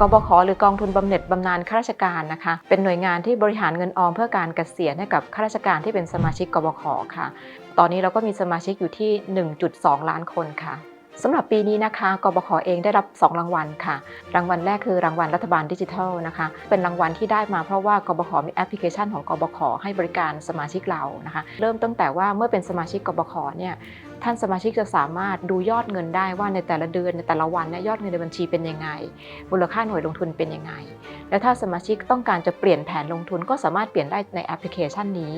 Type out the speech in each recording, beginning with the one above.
กบขหรือกองทุนบำเหน็จบำนาญข้าราชการนะคะ เป็นหน่วยงานที่บริหารเงินออมเพื่อการเกษียณให้กับข้าราชการที่เป็นสมาชิกกบขค่ะ ตอนนี้เราก็มีสมาชิกอยู่ที่ 1.2 ล้านคนค่ะ สำหรับปีนี้นะคะกบขเองได้รับ 2 รางวัลค่ะ รางวัลแรกคือรางวัลรัฐบาลดิจิทัลนะคะ เป็นรางวัลที่ได้มาเพราะว่ากบขมีแอปพลิเคชันของกบขให้บริการสมาชิกเรานะคะ เริ่มตั้งแต่ว่าเมื่อเป็นสมาชิกกบขเนี่ยท่านสมาชิกจะสามารถดูยอดเงินได้ว่าในแต่ละเดือนในแต่ละวันเนี่ยยอดเงินในบัญชีเป็นยังไง มูลค่าหน่วยลงทุนเป็นยังไง แล้วถ้าสมาชิกต้องการจะเปลี่ยนแผนลงทุนก็สามารถเปลี่ยนได้ในแอปพลิเคชันนี้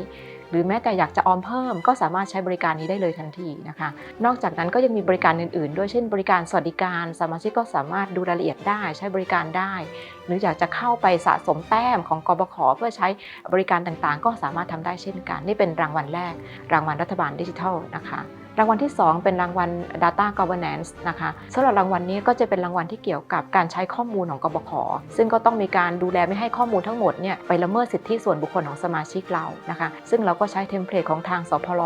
หรือแม้แต่อยากจะออมเพิ่ม ก็สามารถใช้บริการนี้ได้เลยทันทีนะคะ นอกจากนั้นก็ยังมีบริการอื่นๆ ด้วยเช่น บริการสวัสดิการ สมาชิกก็สามารถดูรายละเอียดได้ใช้บริการได้ หรืออยากจะเข้าไปสะสมแต้มของกบขเพื่อใช้บริการต่างๆ ก็สามารถทำได้เช่นกัน นี่เป็นรางวัลแรก รางวัลรัฐบาลดิจิทัลนะคะ รางวัลที่ 2 เป็นรางวัล Data Governance นะคะสำหรับรางวัลนี้ก็จะเป็นรางวัลที่เกี่ยวกับการใช้ข้อมูลของกบขซึ่งก็ต้องมีการดูแลไม่ให้ข้อมูลทั้งหมดเนี่ยไปละเมิดสิทธิส่วนบุคคลของสมาชิกเรานะคะ ซึ่งเราก็ใช้เทมเพลตของทางสพล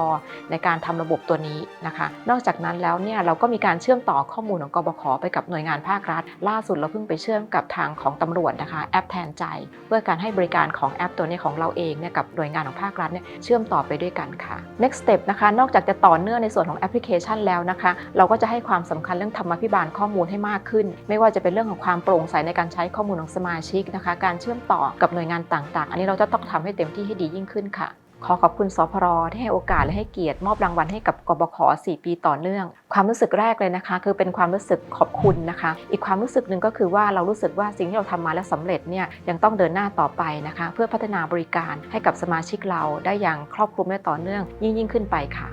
ในการทำระบบตัวนี้นะคะ นอกจากนั้นแล้วเนี่ยเราก็มีการเชื่อมต่อข้อมูลของกบขไปกับหน่วยงานภาครัฐ ล่าสุดเราเพิ่งไปเชื่อมกับทางของตำรวจนะคะแอปแทนใจ เพื่อการให้บริการของแอปตัวนี้ของเราเองเนี่ยกับหน่วยงานของภาครัฐเนี่ยเชื่อมต่อไปด้วยกันค่ะ next step นะคะนอกจากจะต่อเนื่องในส่วนของแอปพลิเคชันแล้วนะคะ เราก็จะให้ความสำคัญเรื่องธรรมาภิบาลข้อมูลให้มากขึ้น ไม่ว่าจะเป็นเรื่องของความโปร่งใสในการใช้ข้อมูลของสมาชิกนะคะ การเชื่อมต่อกับหน่วยงานต่าง ๆ อันนี้เราจะต้องทำให้เต็มที่ให้ดียิ่งขึ้นค่ะขอขอบคุณสพรที่ให้โอกาสและให้เกียรติมอบรางวัลให้กับกบข 4 ปีต่อเนื่อง ความรู้สึกแรกเลยนะคะ คือเป็นความรู้สึกขอบคุณนะคะ อีกความรู้สึกหนึ่งก็คือว่าเรารู้สึกว่าสิ่งที่เราทำมาแล้วสำเร็จเนี่ยยังต้องเดินหน้าต่อไปนะคะ เพื่อพัฒนาบริการให้กับสมาชิกเราได้อย่างครอบคลุมและต่อเนื่องยิ่งยิ่งขึ้นไปค่ะ